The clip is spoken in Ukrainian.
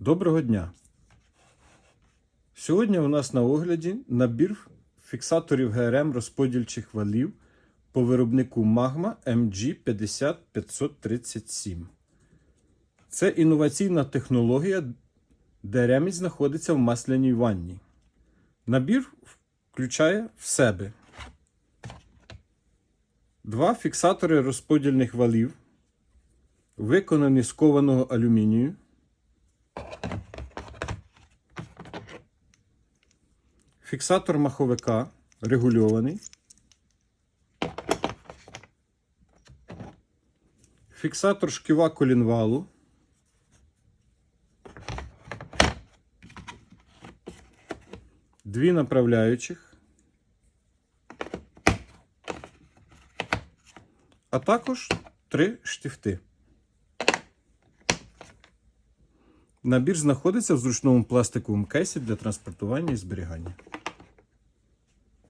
Доброго дня! Сьогодні у нас на огляді набір фіксаторів ГРМ розподільчих валів по виробнику Magma MG50537. Це інноваційна технологія, де ремінь знаходиться в масляній ванні. Набір включає в себе два фіксатори розподільних валів, виконані з кованого алюмінію. Фіксатор маховика регульований. Фіксатор шківа колінвалу. Дві направляючих. А також три штифти. Набір знаходиться в зручному пластиковому кейсі для транспортування і зберігання.